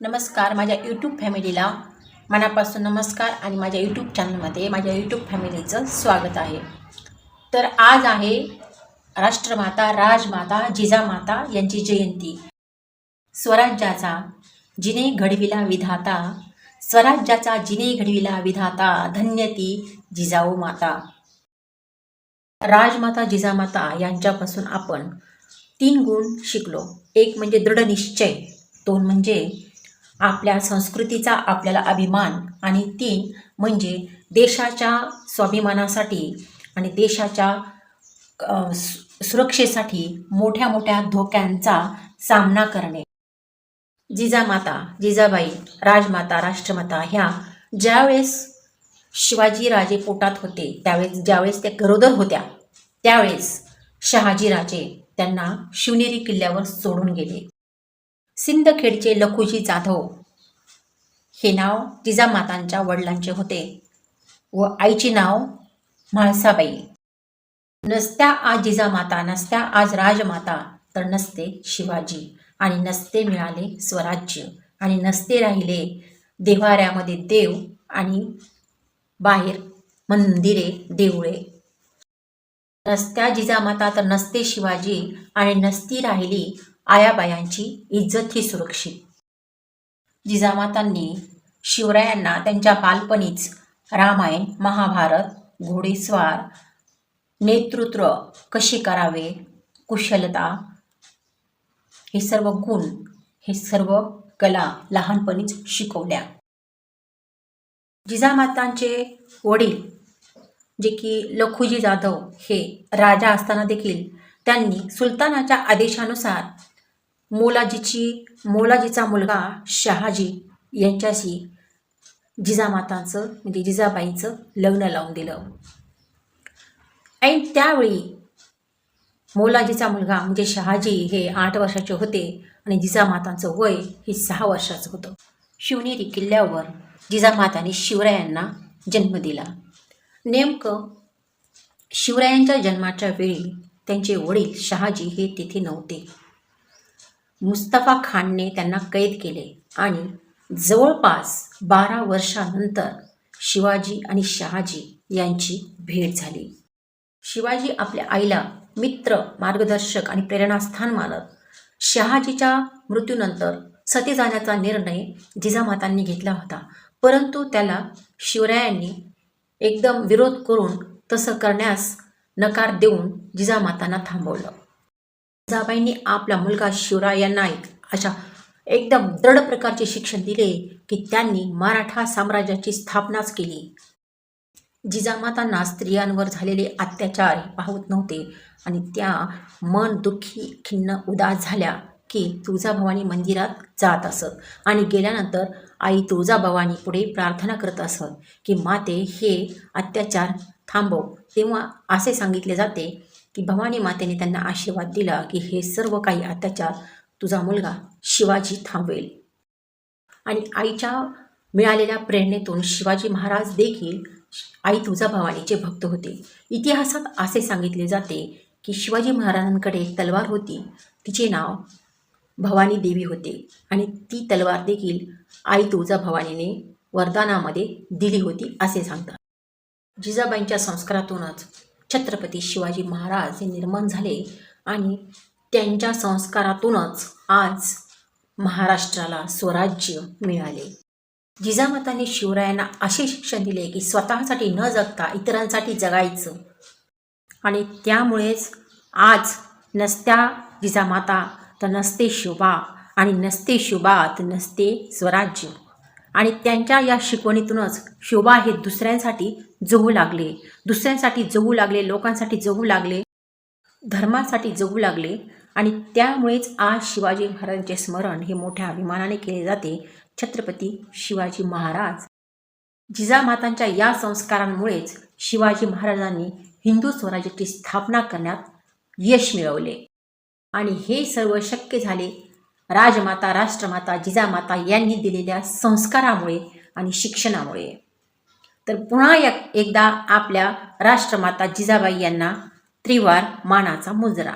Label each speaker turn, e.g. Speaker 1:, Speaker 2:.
Speaker 1: नमस्कार माझ्या यूट्यूब फॅमिलीला मनापासून नमस्कार आणि माझ्या यूट्यूब चॅनलमध्ये माझ्या यूट्यूब फॅमिलीचं स्वागत आहे. तर आज आहे राष्ट्रमाता राजमाता जिजामाता यांची जयंती. स्वराज्याचा जिने घडविला विधाता स्वराज्याचा जिने घडविला विधाता धन्य ती जिजाऊ माता. राजमाता जिजामाता यांच्यापासून आपण तीन गुण शिकलो. एक म्हणजे दृढनिश्चय दोन म्हणजे आपल्या संस्कृतीचा आपल्याला अभिमान आणि तीन म्हणजे देशाच्या स्वाभिमानासाठी आणि देशाच्या सुरक्षेसाठी मोठ्या मोठ्या धोक्यांचा सामना करणे. जिजामाता जिजाबाई राजमाता राष्ट्रमाता ह्या ज्यावेळेस शिवाजीराजे पोटात होते त्यावेळेस ज्यावेळेस त्या गरोदर होत्या त्यावेळेस शहाजीराजे त्यांना शिवनेरी किल्ल्यावर सोडून गेले. सिंदखेडचे लखुजी जाधव. हे नाव जिजामातांच्या वडिलांचे होते व आईचे नाव म्हाळसाबाई. नसत्या आज जिजामाता नसत्या आज राजमाता तर नसते शिवाजी आणि नसते मिळाले स्वराज्य आणि नसते राहिले देवाऱ्यामध्ये देव आणि बाहेर मंदिरे देवळे नसत्या जिजामाता तर नसते शिवाजी आणि नसती राहिली आयाबायांची इज्जत ही सुरक्षित. जिजामातांनी शिवरायांना त्यांच्या बालपणीच रामायण महाभारत घोडेस्वार नेतृत्व कसे करावे कुशलता हे सर्व गुण हे सर्व कला लहानपणीच शिकवल्या. जिजामातांचे वडील जे की लखुजी जाधव हे राजा असताना देखील त्यांनी सुलतानाच्या आदेशानुसार मोलाजीची मोलाजीचा मुलगा शहाजी यांच्याशी जिजामातांचं म्हणजे जिजाबाईंचं लग्न लावून दिलं. ऐन त्यावेळी मोलाजीचा मुलगा म्हणजे शहाजी हे आठ वर्षाचे होते आणि जिजामातांचं वय हे सहा वर्षाचं होतं. शिवनेरी किल्ल्यावर जिजामाताने शिवरायांना जन्म दिला. नेमकं शिवरायांच्या जन्माच्या वेळी त्यांचे वडील शहाजी हे तिथे नव्हते. मुस्तफा खानने त्यांना कैद केले आणि जवळपास बारा वर्षानंतर शिवाजी आणि शहाजी यांची भेट झाली. शिवाजी आपल्या आईला मित्र मार्गदर्शक आणि प्रेरणास्थान मानत शहाजीच्या मृत्यूनंतर सती जाण्याचा निर्णय जिजामातांनी घेतला होता. परंतु त्याला शिवरायांनी एकदम विरोध करून तसं करण्यास नकार देऊन जिजामातांना थांबवलं. जिजाबाईंनी आपला मुलगा शिवराया नाईक अशा एकदम दृढ प्रकारचे शिक्षण दिले की त्यांनी मराठा साम्राज्याची स्थापनाच केली. जिजामातांना स्त्रियांवर झालेले अत्याचार हे पाहत नव्हते आणि त्या मन दुःखी खिन्न उदास झाल्या की तुळजाभवानी मंदिरात जात असत आणि गेल्यानंतर आई तुळजाभवानी पुढे प्रार्थना करत असत की माते हे अत्याचार थांबव. तेव्हा असे सांगितले जाते की भवानी मातेने त्यांना आशीर्वाद दिला की हे सर्व काही अत्याचार तुझा मुलगा शिवाजी थांबवेल. आणि आईच्या मिळालेल्या प्रेरणेतून शिवाजी महाराज देखील आई तुळजाभवानीचे भक्त होते. इतिहासात असे सांगितले जाते की शिवाजी महाराजांकडे एक तलवार होती. तिचे नाव भवानी देवी होते आणि ती तलवार देखील आई तुळजाभवानीने वरदानामध्ये दिली होती असे सांगतात. जिजाबाईंच्या संस्कारातूनच छत्रपती शिवाजी महाराज हे निर्माण झाले आणि त्यांच्या संस्कारातूनच आज महाराष्ट्राला स्वराज्य मिळाले. जिजामातांनी शिवरायांना असे शिक्षण दिले की स्वतःसाठी न जगता इतरांसाठी जगायचं. आणि त्यामुळेच आज नसत्या जिजामाता तर नसते शोभा आणि नसते शोभा तर नसते स्वराज्य. आणि त्यांच्या या शिकवणीतूनच शोभा हे दुसऱ्यांसाठी जगू लागले. दुसऱ्यांसाठी जगू लागले लोकांसाठी जगू लागले धर्मासाठी जगू लागले आणि त्यामुळेच आज शिवाजी महाराजांचे स्मरण हे मोठ्या अभिमानाने केले जाते. छत्रपती शिवाजी महाराज जिजामातांच्या या संस्कारांमुळेच शिवाजी महाराजांनी हिंदू स्वराज्याची स्थापना करण्यात यश मिळवले. आणि हे सर्व शक्य झाले राजमाता राष्ट्रमाता जिजामाता यांनी दिलेल्या संस्कारामुळे आणि शिक्षणामुळे. तर पुन्हा एक एकदा आपल्या राष्ट्रमाता जिजाबाई यांना त्रिवार मानाचा मुजरा.